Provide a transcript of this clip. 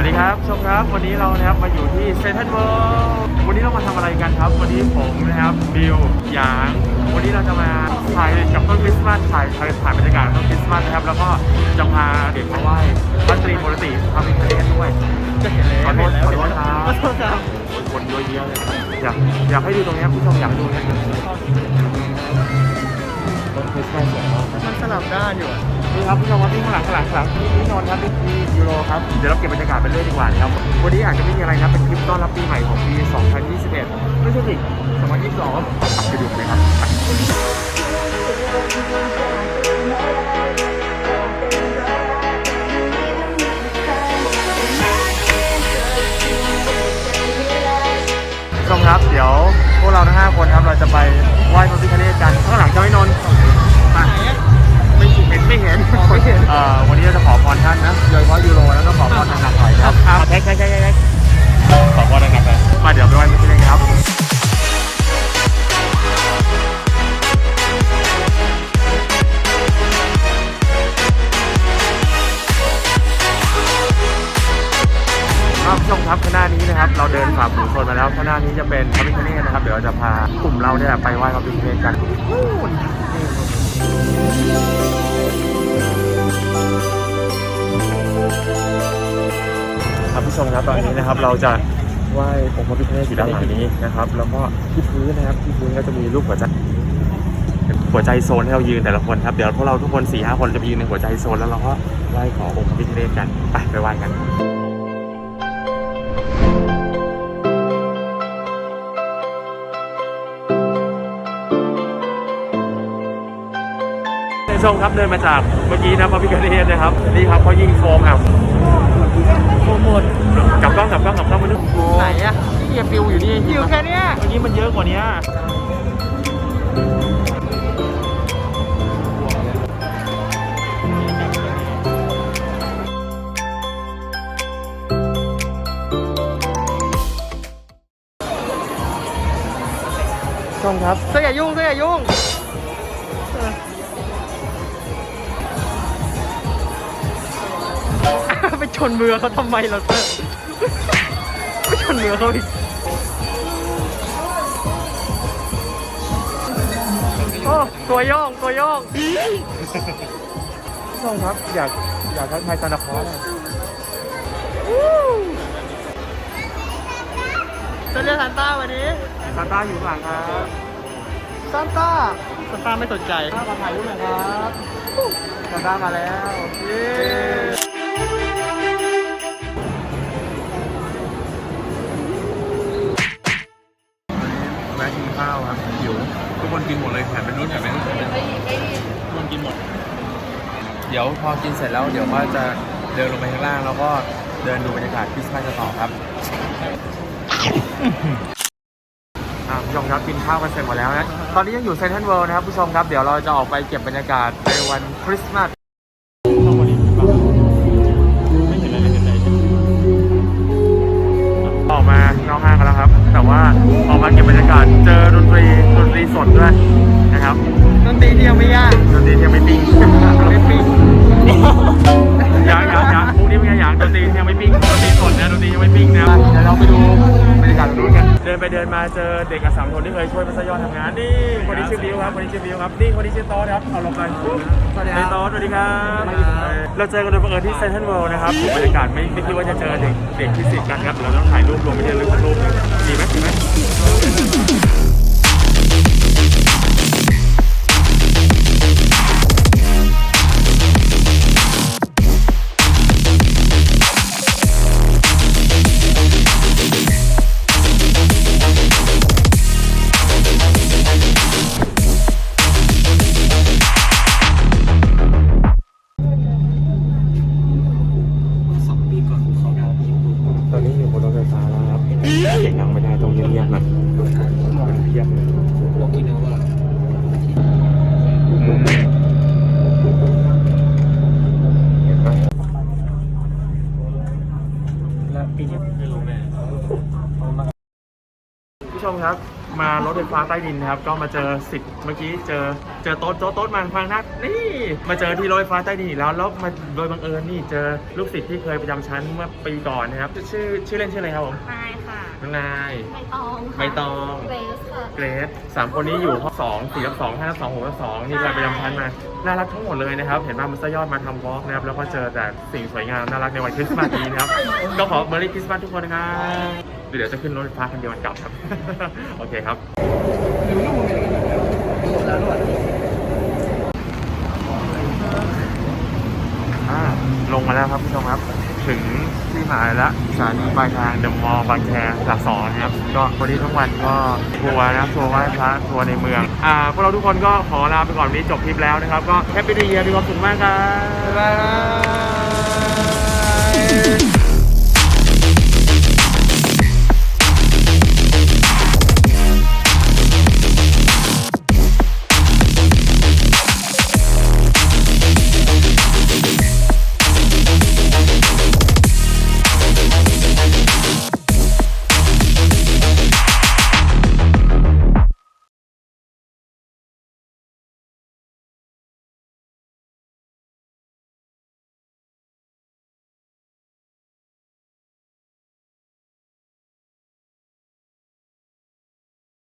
วัสดีครับชมครับ วันนี้เรานะครับมาอยู่ที่เซนทรัลเวิลด์วันนี้เรามาทำอะไรกันครับ วันนี้ผมนะครับบิวหยาง วันนี้เราจะมาถ่ายกับต้นคริสต์มาสถ่ายถ่ายถ่ายบรรยากาศต้นคริสต์มาสนะครับ แล้วก็จะพาเด็กมาไหว้พระตรีมูรติพระพิฆเนศด้วยจะเห็นแล้วขอโทษเห็นแล้วขอโทษครับขอโทษครับคนเยอะแยะเลยอยากอยากให้ดูตรงนี้ครับผู้ชมอยากดูนะ ต้นคริสต์มาสสวยมากมันสลับด้านอยู่นี่ครับผู้ชมครับนี่ข้างหลังข้างหลังข้างหลังนี่นี่นอนครับนี่นี่ยูโรครับเดี๋ยวเราเก็บบรรยากาศไปเรื่อยดีกว่านะครับวันนี้อาจจะไม่มีอะไรนะเป็นคลิปต้อนรับปีใหม่ของปี 2021 ไม่ใช่สิ2022ไปดูเลยครับผู้ชมครับเดี๋ยว เราทั้งห้าคนครับเราจะไปไหว้พระพิฆเนศกันข้างหลังจะไม่นนท์ไปไม่เห็นไม่เห็นเอ่อวันนี้เราจะขอพรท่านนะโดยเฉพาะยูโรแล้วต้องขอพรหนักๆหน่อยครับครับแท็กแท็กแท็กแท็กขอพรหนักๆเลยมาเดี๋ยวไปไหว้ไม่ใช่เลยครับ ผู้ชมครับข้างหน้านี้นะครับเราเดินฝ่าฝูงชนมาแล้วข้างหน้านี้จะเป็นพระพิฆเนศนะครับ เดี๋ยวเราจะพากลุ่มเราเนี่ยไปไหว้พระพิฆเนศกันนู่นนี่ครับผู้ชมครับตอนนี้นะครับเราจะไหว้องค์พระพิฆเนศอยู่ด้านหลังนี้นะครับ แล้วก็ที่พื้นนะครับที่พื้นก็จะมีรูปหัวใจหัวใจโซนให้เรายืนแต่ละคนครับ เดี๋ยวพวกเราทุกคนสี่ห้าคนจะไปยืนในหัวใจโซนแล้วเราก็ไหว้ขอองค์พระพิฆเนศกันไปไปไหว้กัน ผู้ชมครับเดินมาจากเมื่อกี้นะพระพิฆเนศนะครับนี่ครับเขายิงโฟมครับโปรโมทกลับกล้องกลับกล้องกลับกล้องมาดูไหนอะนี่ยังปิวอยู่นี่อยู่แค่เนี้ยเมื่อกี้มันเยอะกว่านี้ช่องครับเธออย่ายุ่งเธออย่ายุ่ง ไปชนมือเขาทำไมเราเธอไปชนมือเขาอีกโอ้ตัวโย่องตัวโย่องช่องครับ อยากอยากทักทายซานตาคลอสอะเธอเรียกซานต้าวันนี้ซานต้าอยู่ข้างหลังครับซานต้าซานต้าไม่สนใจต้ามาถ่ายรูปหน่อยครับซานต้ามาแล้ว เย้ เดี๋ยวพอกินเสร็จแล้วเดี๋ยวก็จะเดินลงไปข้างล่าง แล้วก็เดินดูบรรยากาศคริสต์มาสกันต่อครับอ่าผู้ชมครับกินข้าวกันเสร็จหมดแล้วนะ ตอนนี้ยังอยู่เซนทรัลเวิลด์นะครับผู้ชมครับ เดี๋ยวเราจะออกไปเก็บบรรยากาศในวันคริสต์มาสไม่เห็นอะไรไม่เห็นอะไรออกมานอกห้างกันแล้วครับ แต่ว่า ดินไปเดินมาเจอเด็กอัสสัมทนที่เคยช่วยพัสยอดทำงานนี่คนนี้ชื่อบิวครับคนนี้ชื่อบิวครับนี่คนนี้ชื่อโต๊ดครับเอาลงไปสวัสดีคในรับโต๊ดสวัสดีครับเราเจอกันโดยบังเอิญที่เซนทรัลเวิลด์นะครับบรรยากาศไม่ไม่คิดว่าจะเจอเด็กเด็กฟิสิกส์กันครับเราต้องถ่ายรูปรวมไปที่ระลึกสักรูปหนึงดีไหมดีไหม เงียบๆหน่อยเงียบโอกินาวาและปีนี้ไม่รู้แน่ผู้ชมครับ มารถไฟฟ้าใต้ดินนะครับ ก็มาเจอสิทธิ์เมื่อกี้เจอเจอโต๊ดโต๊ดโต๊ดมาฟังนักนี่มาเจอที่รถไฟฟ้าใต้ดินอีกแล้วแล้วมาโดยบังเอิญนี่เจอลูกศิษย์ที่เคยประจำชั้นเมื่อปีก่อนนะครับ ชื่อชื่อเล่นชื่ออะไรครับผมนายค่ะน้องนายใบตองค่ะใบตองเกรซค่ะเกรซสามคนนี้อยู่ห้องสองสี่ทับสองห้าทับสองหกทับสองนี่เคยประจำชั้นมาน่ารักทั้งหมดเลยนะครับ เห็นว่ามันสยอดมาทำวอล์กนะครับแล้วก็เจอแต่สิ่งสวยงามน่ารักในวันคริสต์มาสนี้นะครับก็ขอเมอรี่คริสต์มาสทุกคนนะครับ เดี๋ยวจะขึ้นรถไฟฟ้าคันเดียวกันกลับครับ โอเคครับอ่าลงมาแล้วครับผู้ชมครับ ถึงที่หมายแล้วสถานีปลายทางเดอะมอลล์บางแคหลักสองนะครับ ก็วันนี้ทั้งวันก็ทัวร์นะครับทัวร์ไหว้พระทัวร์ในเมือง อ่าพวกเราทุกคนก็ขอลาไปก่อนวันนี้จบคลิปแล้วนะครับ ก็แฮปปี้ดีเยียร์มีความสุขมากครับ บ๊ายบาย